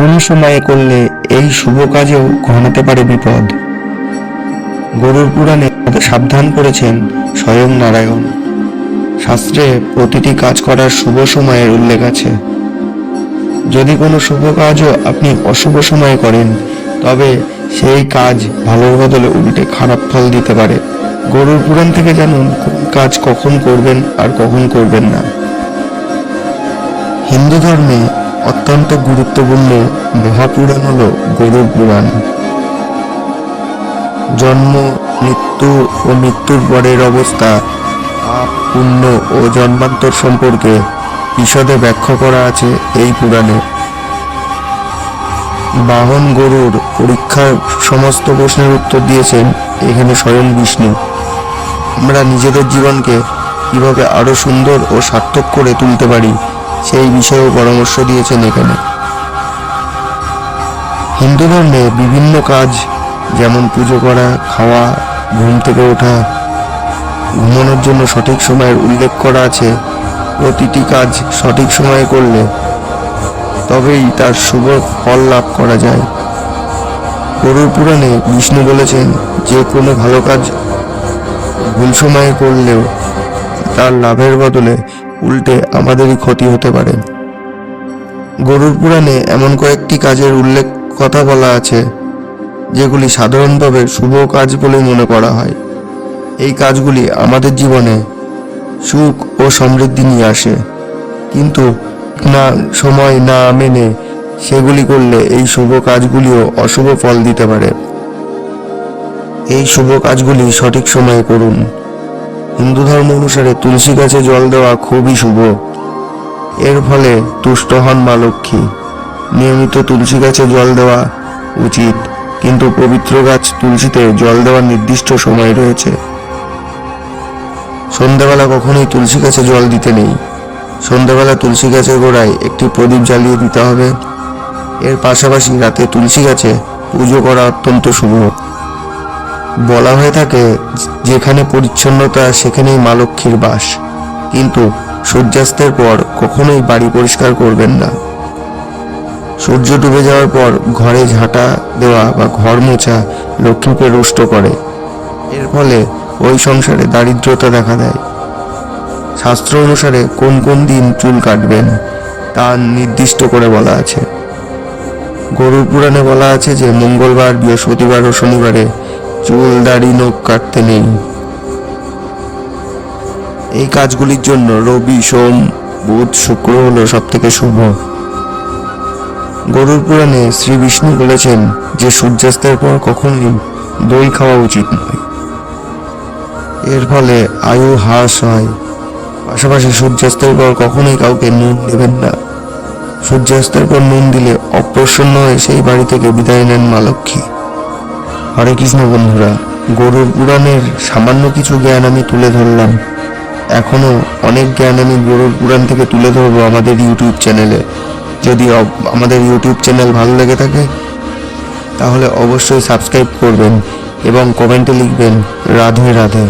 ভুল সময়ে করলে এই শুভ কাজেও ঘনাতে পারে বিপদ। গরুর পুরাণে সাবধান করেছেন স্বয়ং নারায়ণ। শাস্ত্রে প্রতিটি কাজ করার শুভ সময়ের উল্লেখ আছে। যদি কোনো শুভ কাজও আপনি অশুভ সময়ে করেন, তবে সেই কাজ ভালোর বদলে উল্টে খারাপ ফল দিতে পারে। গরুর পুরাণ থেকে জানুন কাজ কখন করবেন আর কখন করবেন না। হিন্দু ধর্মে অত্যন্ত গুরুত্বপূর্ণ মহাপুরাণ হল গরুর পুরাণ। জন্ম, মৃত্যু ও মৃত্যুর পরের অবস্থা, পাপ, পুণ্য ও জন্মান্তর সম্পর্কে বিশদে ব্যাখ্যা করা আছে এই পুরাণে। বাহন গরুর পরীক্ষার সমস্ত প্রশ্নের উত্তর দিয়েছেন এখানে স্বয়ং বিষ্ণু। আমরা নিজেদের জীবনকে কীভাবে আরও সুন্দর ও সার্থক করে তুলতে পারি? সেই বিষয়েও পরামর্শ দিয়েছেন এখানে। হিন্দু ধর্মে বিভিন্ন কাজ, যেমন পুজো করা, খাওয়া, ঘুম থেকে ওঠা, ঘুমানোর জন্য সঠিক সময়ের উল্লেখ করা আছে, প্রতিটি কাজ সঠিক সময়ে করলে তবেই তার শুভ ফল লাভ করা যায়। গরুর পুরাণে বিষ্ণু বলেছেন, যে কোনো ভালো কাজ ভুল সময়ে করলেও তার লাভের বদলে উল্টে আমাদেরই ক্ষতি হতে পারে। গরুর পুরাণে এমন কয়েকটি কাজের উল্লেখ কথা বলা আছে, যেগুলি সাধারণভাবে শুভ কাজ বলে মনে করা হয়। এই কাজগুলি আমাদের জীবনে সুখ ও সমৃদ্ধি নিয়ে আসে। কিন্তু না সময় না মেনে সেগুলি করলে এই শুভ কাজগুলিও অশুভ ফল দিতে পারে। এই শুভ কাজগুলি সঠিক সময়ে করুন। হিন্দু ধর্ম অনুসারে তুলসী গাছে জল দেওয়া খুবই শুভ। এর ফলে তুষ্ট হন মা লক্ষ্মী। নিয়মিত তুলসী গাছে জল দেওয়া উচিত, কিন্তু পবিত্র গাছ তুলসীতে জল দেওয়ার নির্দিষ্ট সময় রয়েছে। সন্ধ্যাবেলা কখনোই তুলসী গাছে জল দিতে নেই। সন্ধ্যাবেলা তুলসী গাছের গোড়ায় একটি প্রদীপ জ্বালিয়ে দিতে হবে। এর পাশাপাশি রাতে তুলসী গাছে পুজো করা অত্যন্ত শুভ। বলা হয়ে থাকে, যেখানে পরিচ্ছন্নতা, সেখানেই মা লক্ষ্মীর বাস। কিন্তু সূর্যাস্তের পর কখনোই বাড়ি পরিষ্কার করবেন না। সূর্য ডুবে যাওয়ার পর ঘরে ঝাঁটা দেওয়া বা ঘর মোছা লক্ষ্মীকে রুষ্ট করে। এর ফলে ওই সংসারে দারিদ্রতা দেখা দেয়। শাস্ত্র অনুসারে কোন কোন দিন চুল কাটবেন, তা নির্দিষ্ট করে বলা আছে। গরুর পুরাণে বলা আছে যে মঙ্গলবার, বৃহস্পতিবার ও শনিবারে চুল, দাড়ি, নখ কাটতে নেই। এই কাজগুলির জন্য রবি, সোম, বুধ, শুক্র হলো সব থেকে শুভ। গরুর পুরাণে শ্রী বিষ্ণু বলেছেন যে সূর্যাস্তের পর কখনই দই খাওয়া উচিত নয়। এর ফলে আয়ু হ্রাস হয়। পাশাপাশি সূর্যাস্তের পর কখনোই কাউকে নুন দেবেন না। সূর্যাস্তের পর নুন দিলে অপ্রসন্ন হয়ে সেই বাড়ি থেকে বিদায় নেন মা লক্ষ্মী। হরে কৃষ্ণ বন্ধুরা, গরুর পুরাণের সামান্য কিছু জ্ঞান আমি তুলে ধরলাম। এখনও অনেক জ্ঞান আমি গরুর পুরাণ থেকে তুলে ধরবো আমাদের ইউটিউব চ্যানেলে। যদি আমাদের ইউটিউব চ্যানেল ভালো লেগে থাকে, তাহলে অবশ্যই সাবস্ক্রাইব করবেন এবং কমেন্টে লিখবেন, রাধে রাধে।